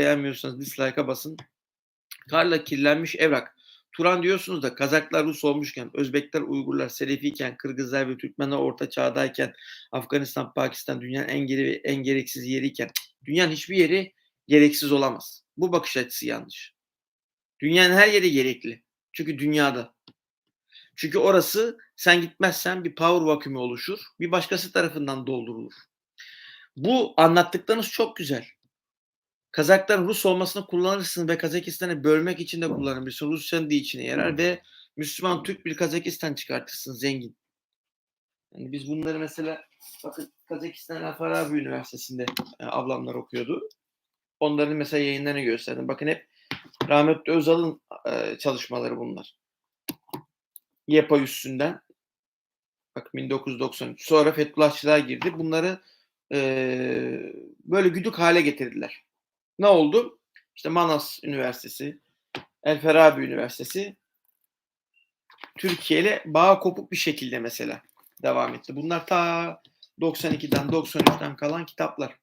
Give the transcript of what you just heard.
beğenmiyorsanız dislike'a basın. Karla kirlenmiş evrak. Turan diyorsunuz da Kazaklar Rus olmuşken, Özbekler Uygurlar Selefiyken, Kırgızlar ve Türkmenler orta çağdayken, Afganistan, Pakistan dünyanın en geri ve en gereksiz yeriyken, dünyanın hiçbir yeri gereksiz olamaz. Bu bakış açısı yanlış. Dünyanın her yeri gerekli. Çünkü dünyada. Çünkü orası sen gitmezsen bir power vacuum'u oluşur. Bir başkası tarafından doldurulur. Bu anlattıklarınız çok güzel. Kazakların Rus olmasını kullanırsın ve Kazakistan'ı bölmek için de kullanabilirsin. Rusya'nın da içine yarar ve Müslüman Türk bir Kazakistan çıkartırsın zengin. Yani biz bunları mesela bakın Kazakistan El Farabi Üniversitesi'nde e, ablamlar okuyordu. Onların mesela yayınlarını gösterdim. Bakın hep rahmetli Özal'ın e, çalışmaları bunlar. YEPA üstünden. Bak 1993. Sonra Fethullahçılar girdi. Bunları e, böyle güdük hale getirdiler. Ne oldu? İşte Manas Üniversitesi, El Farabi Üniversitesi Türkiye ile bağ kopuk bir şekilde mesela devam etti. Bunlar ta 92'den 93'ten kalan kitaplar.